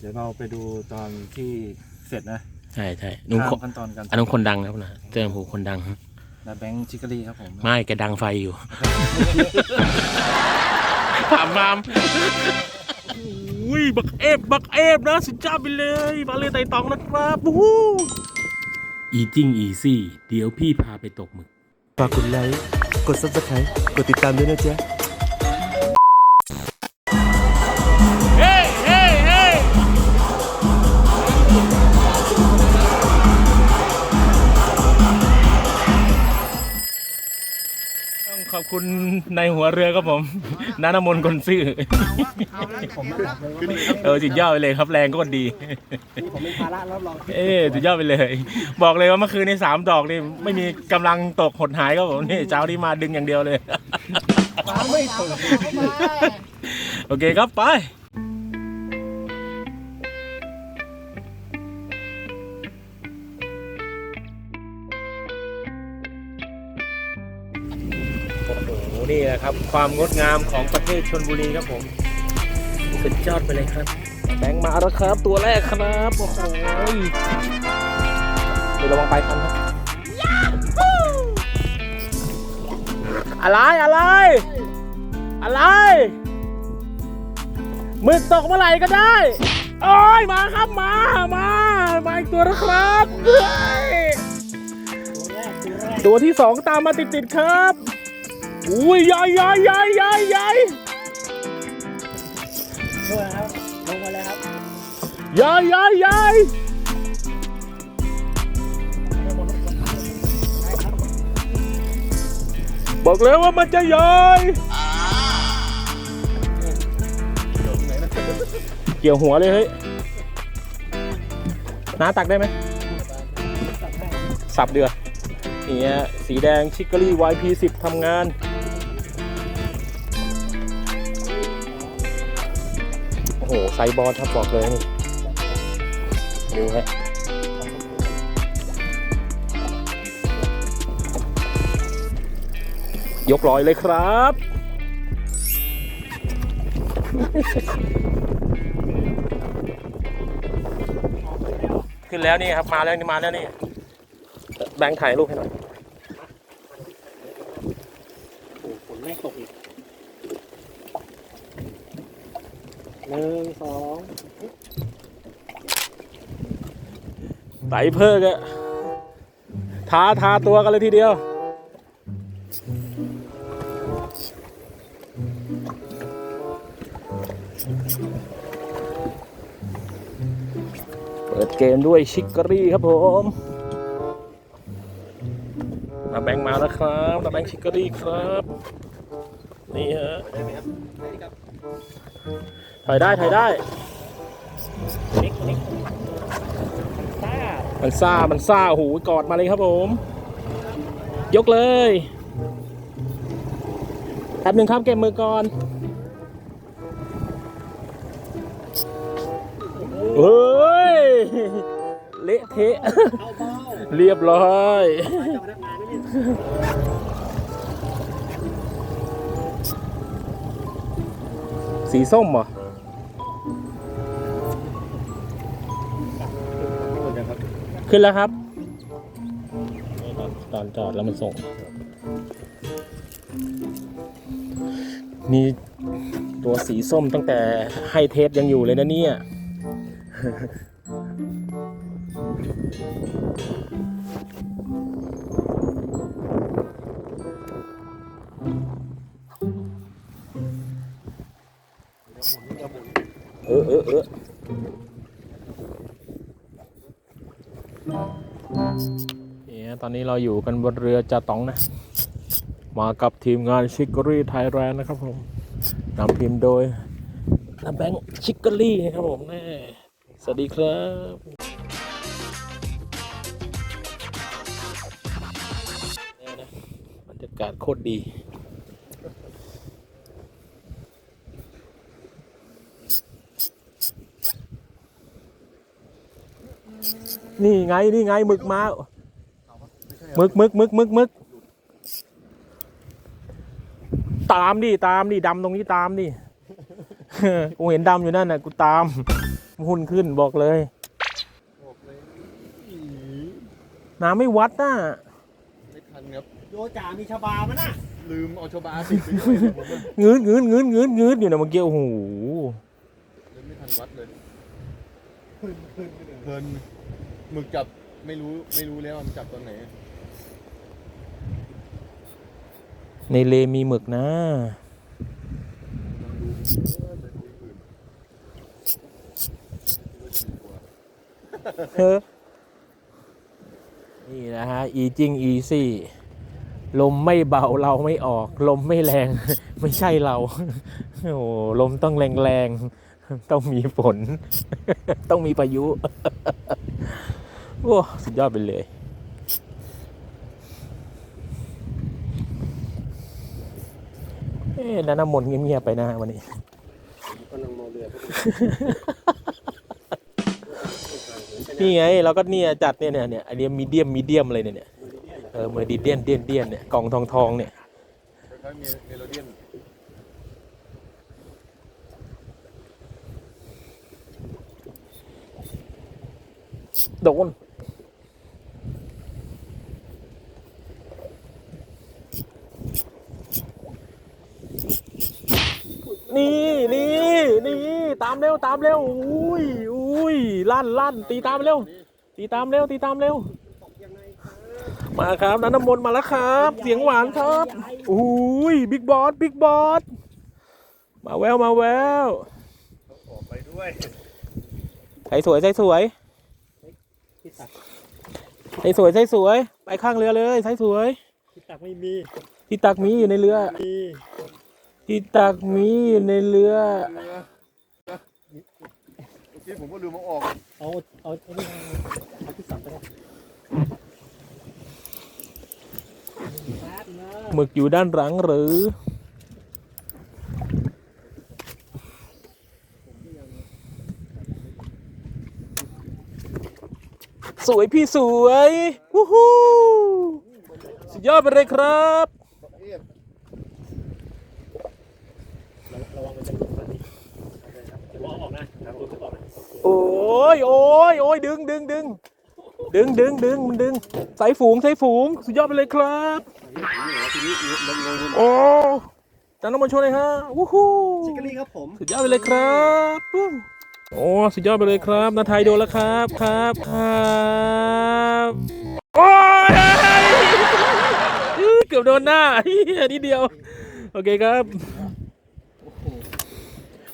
เดี๋ยวเราไปดูตอนที่เสร็จนะใช่ใช่นุ่งข้าคมขั้นตอนการอันนั้นคนดังครับนะเจ้าผูคนดังและแบงค์ชิคกรีครับผมไม่แกดังไฟอยู่ ถามมามอุ้ยบักเอฟบักเอฟนะสุดยอดไปเลยมาเลยไต่ตองนะครับวู้ฮู้อีจิ้งอีซี่ เดี๋ยวพี่พาไปตกหมึก ฝากกดไลค์ กด subscribe กดติดตามด้วยนะจ๊ะ คุณในหัวเรือครับผมนานมนต์คนซื่อเออสุดยอดไปเลยครับแรงก็ดี ผมเป็นภาระรับรองเอ้สุดยอดไปเลย บอกเลยว่าเมื่อคืนนี้สามดอกนี่ไม่มีกำลังตกหดหายครับผมนี่เช้านี้มาดึงอย่างเดียวเลยฟ้าไม่เปิดโอเคครับไป นี่แหละครับ ความงดงามของประเทศชนบุรีครับผมสุดยอดไปเลยครับ แบงค์มาแล้วครับ ตัวแรกครับโอ้โหเดี๋ยวระวังไปคันครับอะไรอะไร อะไรหมึกตกเมื่อไหร่ก็ได้โอ้ยมาครับมามามาอีกตัวนะครับเฮ้ยตัวที่สองตามมาติดๆครับ อุ้ยใหญ่ใหญ่ใหญ่ใหญ่ใหญ่ด้วยครับลงมาเลยครับใหญ่ใหญ่ใหญ่บอกแล้วว่ามันจะใหญ่เกี่ยวหัวเลยเฮ้ยน้าตักได้ไหมสับเดือดนี่ฮะสีแดงชิคกอรี่ YP10 ทำงาน โอ้โหไซส์บอลครับบอกเลยนี่ดูฮะยกลอยเลยครับ ขึ้นแล้วนี่ครับ มาแล้วนี่มาแล้วนี่ แบงค์ถ่ายรูปให้หน่อย ฝนไม่ตกอีกหนึ่งสอง ไตเพิกอะท้าทาตัวกันเลยทีเดียว เปิดเกมด้วยชิคกรี่ครับผมนาแบงค์มาแล้วครับนาแบงค์ชิคกรี่ครับ นี่ฮะถอยได้ถอยได้เล็กเล็ก มันซ่า มันซ่าโอ้โหกอดมาเลยครับผม ยกเลยแป๊บหนึ่งครับเก็บมือก่อนเฮ้ย เละเทะเข้าเบ้าเรียบร้อยเจ้าพนักงานไม่ได้สีส้มเหรอ ขึ้นแล้วครับ ตอนจอดแล้วมันส่งมีตัวสีส้มตั้งแต่ให้เทสยังอยู่เลยนะเนี่ย เออเออเออ ตอนนี้เราอยู่กันบนเรือจ่าตองนะ มากับทีมงานชิคกรี่ไทยแลนด์นะครับผมนำทีมโดยน้าแบงค์ชิคกรี่นะครับผมแน่สวัสดีครับบรรยากาศโคตรดีนี่ไง นี่ไงหมึกมา มึกหมึกหมึกหมึกหมึกตามดิตามดิดำตรงนี้ตามดิกูเห็นดำอยู่นั่นน่ะกูตามหุ่นขึ้นบอกเลยบอกเลยอีน้ำไม่วัดน่ะไม่ทันครับโยจ่ามีชาบามั้ยน่ะลืมเอาชบาติดไปด้วยนะผมอะงืดงืดงืดงืดงืดอยู่นะเมื่อกี้โอ้โหเลยไม่ทันวัดเลยเพลินหมึกจับไม่รู้ไม่รู้แล้วมันจับตอนไหน ในเลมีหมึกนะเฮ้อนี่นะฮะ อีจิง อีซี่ ลมไม่เบาเราไม่ออก ลมไม่แรง ไม่ใช่เรา โอ้ลมต้องแรงๆต้องมีฝน ต้องมีพายุ โอ้ สุดยอดไปเลย เอ๊ะแล้วน้ำมนต์เงียบๆไปนะฮะวันนี้ก็นั่งมองเรือนี่ไงเราก็เนี่ยจัดเนี่ยเนี่ยเนี่ยอันนี้มีเดียมมีเดียมอะไรเนี่ยเนี่ยเออเมอร์ดิเดียนเดียนเดียนเนี่ยกล่องทองทองเนี่ยคล้ายๆเมเมโลเดียนโดนนี่นี่นี่ตาม เร็วตามเร็วอุ้ยอุ้ยลั่นลั่นตีตามเร็ว ตีตามเร็วตีตามเร็ว มาครับนันน้ำมนต์มาแล้วครับ เสียงหวานครับอุ้ยบิ๊กบอสบิ๊กบอสมาแววมาแววออกไปด้วยใส่สวยใส่สวยใส่สวยใส่สวย ไปข้างเรือเลยใส่สวย ที่ตักไม่มี ที่ตักมีอยู่ในเรือมีที่ตักมีอยู่ในเรือ เมื่ผมก็ลืมเอาออกเอาเอาเอานี่เอาที่สับไปเลยแป๊บนะหมึกอยู่ด้านหลังหรือ สวยพี่สวย วู้ฮู้สุดยอดไปเลยครับ ระวังมันจะหลุดมาดิเดี๋ยวเอาออกนะหลุดจะออกนะ โอ้ยโอ้ยโอ้ยดึงดึงดึงดึงดึงดึงมันดึงสายฝูงสายฝูง สุดยอดไปเลยครับโอ้จานน้ำมันโชว์เลยฮะวู้ฮู้ชิคกี้ครับผมสุดยอดไปเลยครับวู้โอ้สุดยอดไปเลยครับนาไทยโดนแล้วครับครับครับโอ้ยอื้อเกือบโดนหน้าเหี้ยนิดเดียวโอเคครับ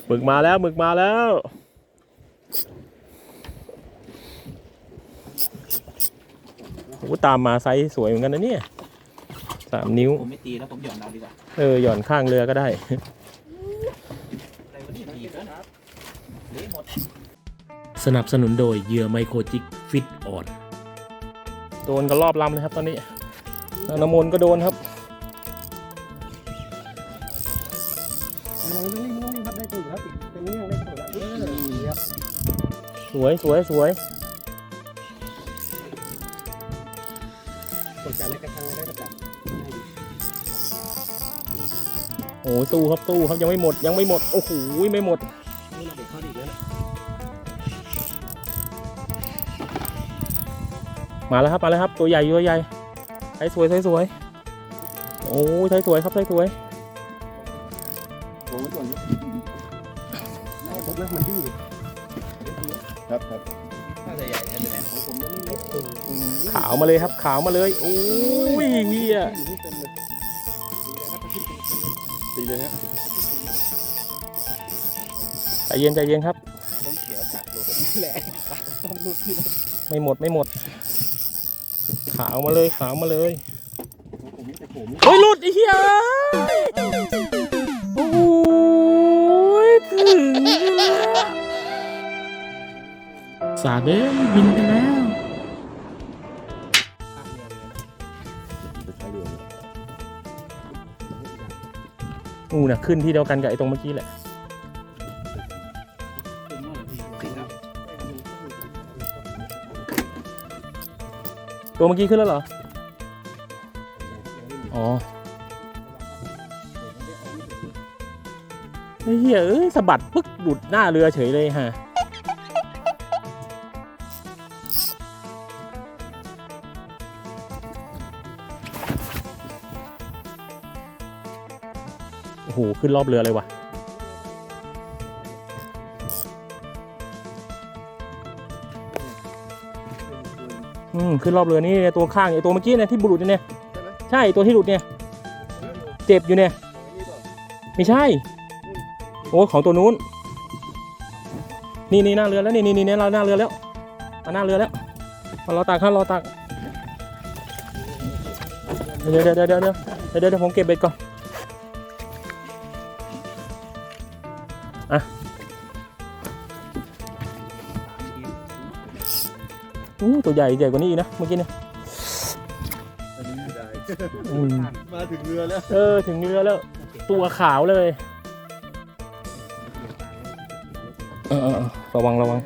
หมึกมาแล้วหมึกมาแล้ว โอ้ตามมาไซส์สวยเหมือนกันนะเนี่ยสามนิ้ว ผมไม่ตีแล้วผมหย่อนเอาดีกว่าเออ หย่อนข้างเรือก็ได้ อะไรวะเนี่ยตีกันเละหมด สนับสนุนโดยเหยื่อไมโครจิกฟิตออนโดนกันรอบลำเลยครับตอนนี้น้ำมนต์ก็โดนครับ ไม่ต้องรีบไม่ต้องรีบครับได้ตัวอยู่แล้วติดเป็นเรื่องได้ตัวแล้วเออครับสวยสวยสวย กดจับในกระชังเลยได้กระจับโอ้ยตู้ครับตู้ครับยังไม่หมดยังไม่หมดโอ้โหไม่หมดนี่เราเด็กเข้าดีแล้วนะมาแล้วครับมาแล้วครับตัวใหญ่ตัวใหญ่ใช้สวยใช้สวยโอ้ยใช้สวยครับใช้สวยผมไว้ก่อนครับได้ครบแล้วมันดิ้นอยู่ครับครับ ขาวมาเลยครับขาวมาเลยโอ้ยเฮียตีเลยฮะใจเย็นใจเย็นครับผมเขียวตัดละต้องหลไม่หมดไม่หมด ขาวมาเลยขาวมาเลยโอ้ยหลุดไอ้เหี้ยโอ้ยถึงแล้วสาเด้บินไปแล้ว อูน่ะขึ้นที่เดียวกันกับไอ้ตรงเมื่อกี้แหละตัวเมื่อกี้ขึ้นแล้วเหรอ อ๋อเฮียเอ้ยสะบัดปึ๊กหลุดหน้าเรือเฉยเลยฮะ โหขึ้นรอบเรือเลยว่ะ อืมขึ้นรอบเรือนี่ตัวข้างไอตัวเมื่อกี้เนี่ยที่บุรุษเนี่ย ใช่ตัวที่หลุดเนี่ย เจ็บอยู่เนี่ย ไม่ใช่ โอ้ของตัวนู้น นี่นี่หน้าเรือแล้วนี่นี่นี่เราหน้าเรือแล้วมาหน้าเรือแล้วมารอตักครับรอตักเดี๋ยวเดี๋ยวเดี๋ยวเดี๋ยวเดี๋ยวเดี๋ยวเดี๋ยวผมเก็บเบ็ดก่อน ตัวใหญ่ใหญ่กว่านี้อีกนะเมื่อกี้เนี่ยอันนี้ไม่ได้อืมมาถึงเรือแล้ว เออถึงเรือแล้ว ตัวขาวเลยเออเออเออระวังระวัง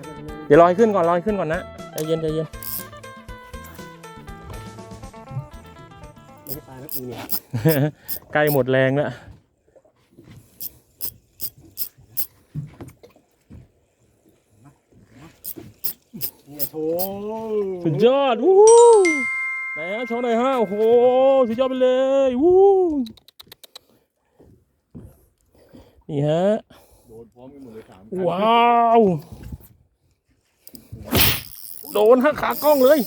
เดี๋ยวลอยขึ้นก่อนลอยขึ้นก่อนนะใจเย็นใจเย็นไม่ใช่ปลานะกูเนี่ย ใกล้หมดแรงแล้ว เนี่ยโถ สุดยอดวู้ฮู้ไหนฮะโชว์หน่อยฮะโอ้โหสุดยอดไปเลยวู้นี่ฮะโดนพร้อมกันหมดเลยสามว้าวโดนฮะขากล้องเลย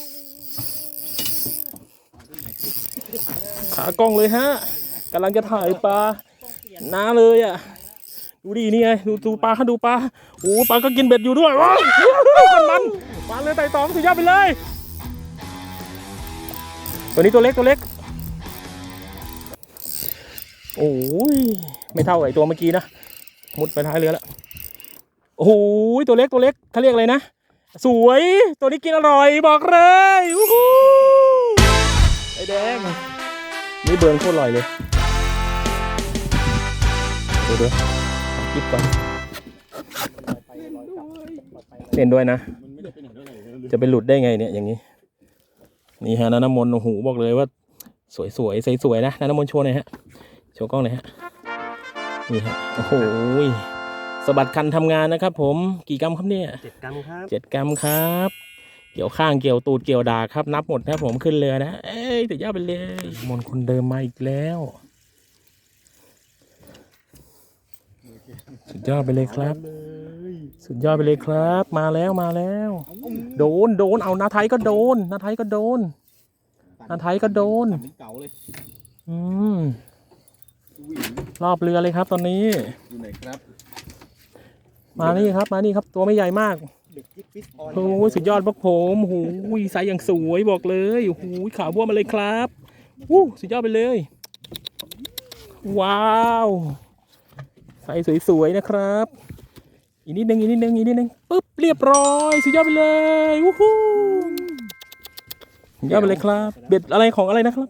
ขากล้องเลยฮะกำลังจะถ่ายปลาน้าเลยอะดูดินี่ไงดูดูปลาดูปลาโอ้ปลาก็กินเบ็ดอยู่ด้วยว้าวมัน ปลาเลยไต่ตองสุดยอดไปเลย ตัวนี้ตัวเล็กตัวเล็ก โอ้ย ไม่เท่าไอตัวเมื่อกี้นะ มุดไปท้ายเรือแล้ว โอ้โหตัวเล็กตัวเล็กเขาเรียกอะไรนะ สวย ตัวนี้กินอร่อยบอกเลยอู้หูไอแดง นี่เบิร์นโคตรอร่อยเลยเดี๋ยวเดี๋ยวทำคลิปก่อนเล่นด้วยนะ จะไปหลุดได้ไงเนี่ยอย่างนี้ นี่ฮะนันน้ำมนต์โอ้โหบอกเลยว่า สวยสวยใสสวยๆนะนันน้ำมนต์โชว์หน่อยฮะโชว์กล้องหน่อยฮะนี่ฮะโอ้โหสะบัดคันทำงานนะครับผมกี่กรัมครับเนี่ยเจ็ดกรัมครับเจ็ดกรัมครับ เกี่ยวข้างเกี่ยวตูดเกี่ยวดากครับนับหมดนะครับผมขึ้นเรือนะเอ้ยแต่ยอดไปเลยมนต์คนเดิมมาอีกแล้วสุดยอดไปเลยครับเลย สุดยอดไปเลยครับ มาแล้วมาแล้ว โดนโดนเอานาไทยก็โดนนาไทยก็โดนนาไทยก็โดนเป็นเก่าเลยอืมวิ่งรอบเรือเลยครับ ตอนนี้ อยู่ไหนครับมานี่ครับ มานี่ครับ ตัวไม่ใหญ่มากเด็กจิ๊กฟิสออนโอ้ยสุดยอดพวกผมโอ้โหไซส์อย่างสวยบอกเลยโอ้โหขาวบ้วมมาเลยครับวู้สุดยอดไปเลย ว้าวไซส์สวยๆนะครับ อีกนิดนึงอีกนิดนึงอีกนิดนึงปุ๊บเรียบร้อยสุดยอดไปเลยวู้ฮู้สุดยอดไปเลยครับเบ็ดอะไรของอะไรนะครับ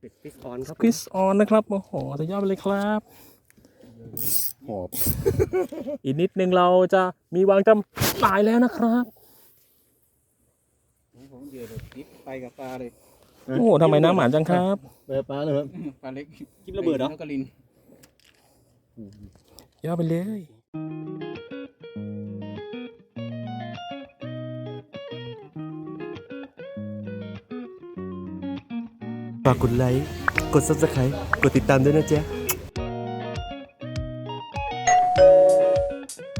เด็กฟิสออนครับคริสออนนะครับโอ้โหสุดยอดไปเลยครับหอบอีกนิดนึงเราจะมีวางจำหน่ายแล้วนะครับผมเดือดติดไปกับปลาเลยโอ้โหทำไมน้ำหวานจังครับเปิดปลาเลยครับปลาเล็กกินระเบิดเหรอแล้วก็ลินยอดไปเลย ฝากกดไลค์ กด subscribe กดติดตามด้วยนะจ๊ะ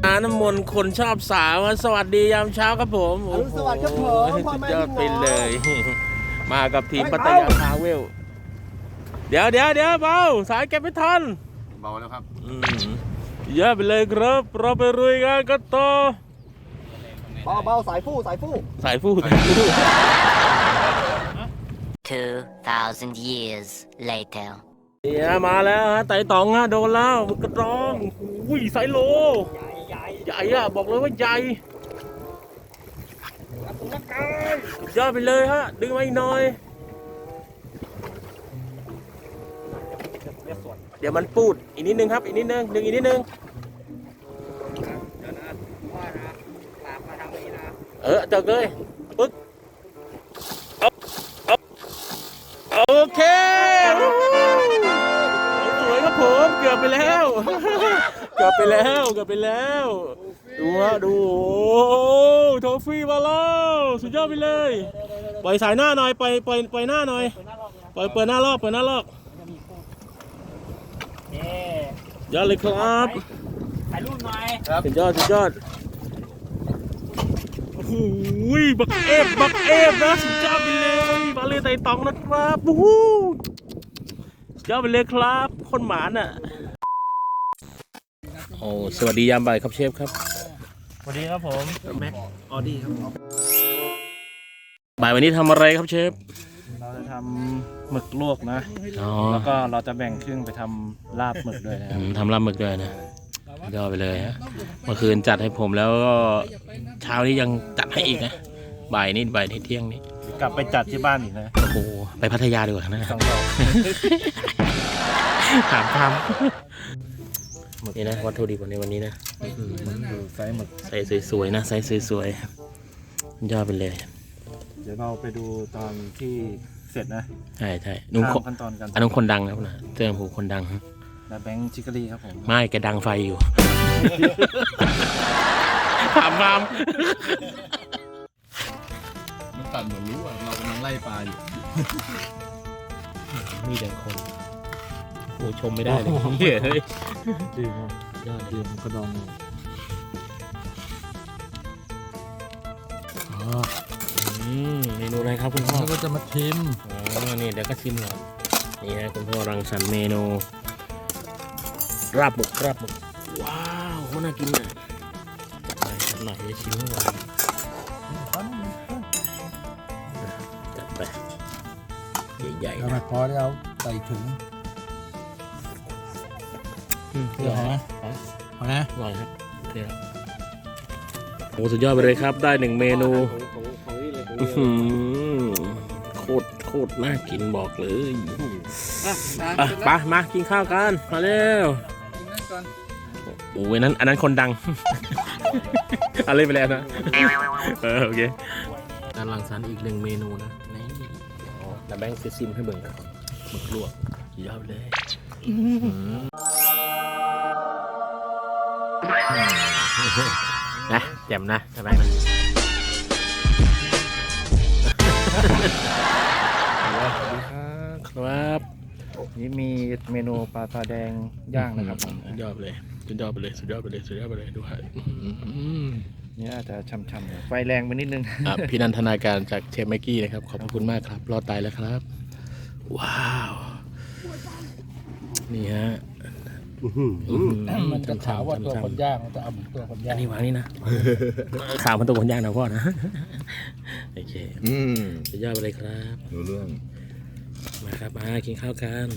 อาน้ำมนต์คนชอบสาว สวัสดียามเช้าครับผมอรุณสวัสดิ์ครับผมโอ้โหพ่อสุดแม่ยอดไปพี่น้องเลย มากับทีมเฮ้ยปัตยาทาวเวล เดี๋ยวเดี๋ยวเดี๋ยวเบาสายเก็บไม่ทัน เบาแล้วครับ อืมเยอะไปเลยครับ เราไปรุยงานกันต่อ เบาเบาสายฟู่สายฟู่สายฟูสายฟู 2,000 years later. เนี่ยมาแล้วฮะไต่ตองฮะโดนแล้วมึกกระรองอุ้ยไซโลใหญ่ใหญ่อะบอกเลยว่าใหญ่สุดยอดไปเลยฮะ ดึงมาอีกหน่อย เดี๋ยวมันปูด อีกนิดนึงครับ อีกนิดนึง ดึงอีกนิดนึง เออจบเลยปึ๊กอ๊อบอ๊อบโอ เควู้ฮู้สวยครับผมเกือบไปแล้ว เกือบไปแล้วเกือบไปแล้วดูฮะดูโอ้โทฟี่มาแล้วสุดยอดไปเลยปล่อยสายหน้าหน่อยปล่อยปล่อยปล่อยหน้าหน่อยปล่อยเปิดหน้ารอบเปิดหน้ารอบเย้ยอดเลยครับถ่ายรูปหน่อยสุดยอดสุดยอด โอ้โหบักเอฟบักเอฟนะสุดยอดไปเลยบาเล่ไต่ตองนะครับโอ้โหสุดยอดไปเลยครับ คนหมานอะโอ้สวัสดียามบ่ายครับเชฟครับสวัสดีครับผมแม็กออดี้ครับผมบ่ายวันนี้ทำอะไรครับเชฟเราจะทำหมึกลวกนะอ๋อแล้วก็เราจะแบ่งครึ่งไปทำลาบหมึกด้วยนะคอืรับมทำลาบหมึกด้วยนะ ยอดไปเลยฮะเมื่อคืนจัดให้ผมแล้วก็เช้านี้ยังจัดให้อีกนะบ่ายนี้บ่ายนี้เที่ยงนี้กลับไปจัดที่บ้านอีกนะโอ้โหไปพัทยาดีกว่านะสองดอกถามคำนี่นะวัตถุดิบในวันนี้นะดูไซส์หมึกใส่สวยๆนะใส่สวยๆยอดไปเลย เดี๋ยวเราไปดูตอนที่เสร็จนะ ใช่ใช่นุ่งข้าคมขั้นตอนกันอันนั้นคนดังนะครับนะเตือนผูคนดัง และแบงค์ชิคกรี่ครับผมไม่แกดังไฟอยู่ ถามคมันตัดเหมือนรู้อะ เรากำลังไล่ปลาอยู่ำมีแต่คนโอ้ชมไม่ได้เลยเฮ้ยเฮ้ยดื่มยอดดื่มกระดองอ๋ออืมเมนูอะไรครับคุณพ่อก็จะมาชิมอ๋อนี่เดี๋ยวก็ชิมก่อนนี่ฮะคุณพ่อรังสรรค์เมนู ราบหมึกราบหมึกว้าวโคตรน่ากินอะจัดหน่อยจัดหน่อยจะชิมให้หวานจัดไปใหญ่ๆแล้วนะมาพอได้เอาใส่ถุงอืมเดี๋ยวนะพอนะอร่อยครับเดี๋ยวโอ้สุดยอดไปเลยครับ ได้หนึ่งเมนูของของนี่เลยของอื้อนี่หือโคตรโคตรน่ากินบอกเลยอะไปมากินข้าวกัน มาเร็ว โอ้ยนั้นอันนั้นคนดัง อะไรไปแล้วนะ เออโอเคการลังสรรค์อีกหนึ่งเมนูนะนี่แต่แบงค์ซิมให้เบิ่งนะหมึกลวกสุดยอดไปเลยนะแจ่มนะแบงค์นะครับ นี่มีเมนูปลาตาแดงย่างนะครับผมสุดยอดไปเลยสุดยอดไปเลยสุดยอดไปเลยสุดยอดไปเลยดูฮะอืมนี่อาจจะช่ำๆไฟแรงไปนิดนึงอะพี่นันทนาการจากเชฟแม็กกี้นะครับ ขอบพระคุณมากครับ รอดตายแล้วครับ ว้าว นี่ฮะมันจะถามว่าตัวคนยากย่างมันจะเอาเหมือนตัวคนย่าอังนนี้วางนี่นะข่าวมันตัวคนยากนะพ่อนะโอเคอืมสุดยอดไปเลยครับรู้เรื่อง มาครับมากินข้าวกัน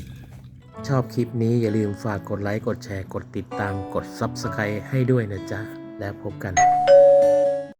ชอบคลิปนี้อย่าลืมฝากกดไลค์ กดแชร์ กดติดตาม กด Subscribe ให้ด้วยนะจ๊ะ แล้วพบกัน